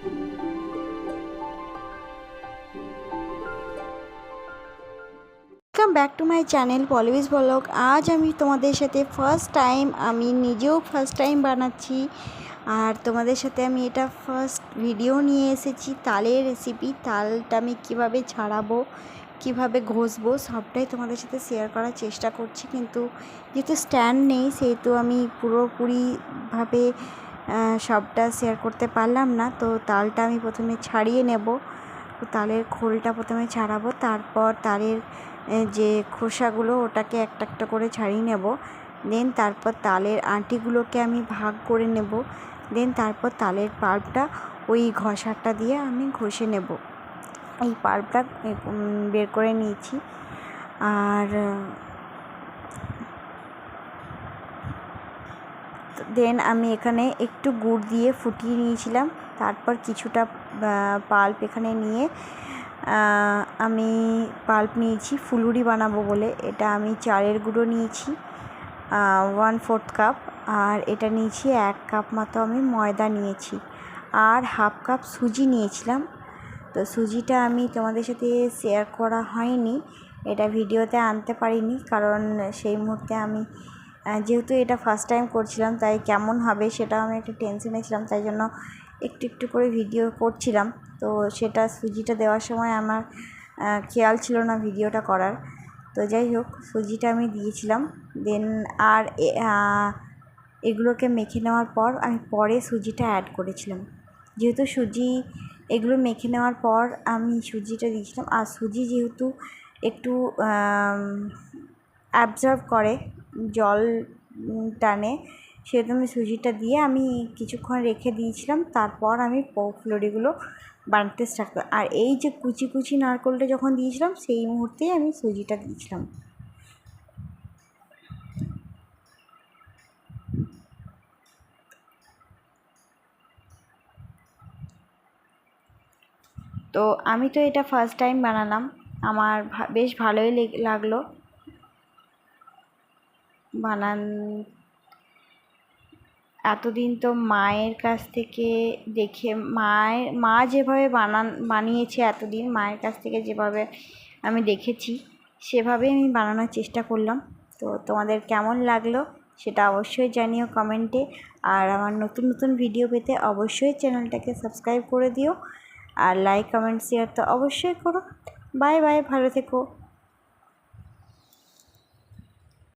Welcome back to my channel পলিভিস vlog আজ আমি তোমাদের সাথে ফার্স্ট টাইম আমি নিজেও ফার্স্ট টাইম বানাচ্ছি। আর তোমাদের সাথে আমি এটা ফার্স্ট ভিডিও নিয়ে এসেছি। তালের রেসিপি তালটা আমি কীভাবে ছাড়াবো, কীভাবে ঘষবো, সবটাই তোমাদের সাথে শেয়ার করার চেষ্টা করছি। কিন্তু যেহেতু স্ট্যান্ড নেই, সেহেতু আমি পুরোপুরিভাবে সবটা শেয়ার করতে পারলাম না। তো তালটা আমি প্রথমে ছাড়িয়ে নেব। তো তালের খোলটা প্রথমে ছাড়াবো। তারপর তালের যে খোসাগুলো, ওটাকে একটা একটা করে ছাড়িয়ে নেব। দেন তারপর তালের আঁটিগুলোকে আমি ভাগ করে নেব। দেন তারপর তালের পাল্পটা ওই ঘষাটা দিয়ে আমি ঘষে নেব। এই পাল্পটা বের করে নিয়েছি। আর দেন আমি এখানে একটু গুড় দিয়ে ফুটিয়ে নিয়েছিলাম। তারপর কিছুটা পাল্প এখানে নিয়ে আমি পাল্প নিয়েছি। ফুলুরি বানাবো বলে। এটা আমি চালের গুঁড়ো নিয়েছি ওয়ান ফোর্থ কাপ আর এটা নিয়েছি এক কাপ মতো আমি ময়দা নিয়েছি। আর হাফ কাপ সুজি নিয়েছিলাম। তো সুজিটা আমি তোমাদের সাথে শেয়ার করা হয়নি। এটা ভিডিওতে আনতে পারিনি, কারণ সেই মুহূর্তে আমি যেহেতু এটা ফার্স্ট টাইম করছিলাম, তাই কেমন হবে সেটা আমি একটু টেনশনে ছিলাম, তাই জন্য একটু একটু করে ভিডিও করছিলাম। তো সেটা সুজিটা দেওয়ার সময় আমার খেয়াল ছিল না ভিডিওটা করার। তো যাই হোক, সুজিটা আমি দিয়েছিলাম। দেন আর এগুলোকে মেখে নেওয়ার পর আমি পরে সুজিটা অ্যাড করেছিলাম। যেহেতু সুজি, এগুলো মেখে নেওয়ার পর আমি সুজিটা দিয়েছিলাম। আর সুজি যেহেতু একটু অ্যাবজর্ব করে জল টানে। সেহেতু সুজিটা দিয়ে আমি কিছুক্ষণ রেখে দিয়েছিলাম। তারপর আমি ফুলরিগুলো বানাতে স্টার্ট করি, আর এই যে কুচি কুচি নারকেলটা যখন দিয়েছিলাম, সেই মুহূর্তেই আমি সুজিটা দিয়েছিলাম। তো আমি তো এটা ফার্স্ট টাইম বানালাম। আমার বেশ ভালোই লেগ- লাগল। বানান। এতদিন তো মায়ের কাছ থেকে দেখে, মায়ের, মা যেভাবে বানান, বানিয়েছে এতদিন মায়ের কাছ থেকে যেভাবে আমি দেখেছি সেভাবে আমি বানানোর চেষ্টা করলাম। তো তোমাদের কেমন লাগল সেটা অবশ্যই জানিও কমেন্টে আর আমার নতুন নতুন ভিডিও পেতে অবশ্যই চ্যানেলটাকে সাবস্ক্রাইব করে দিও। আর লাইক কমেন্ট শেয়ার তো অবশ্যই করো। বাই বাই ভালো থেকো।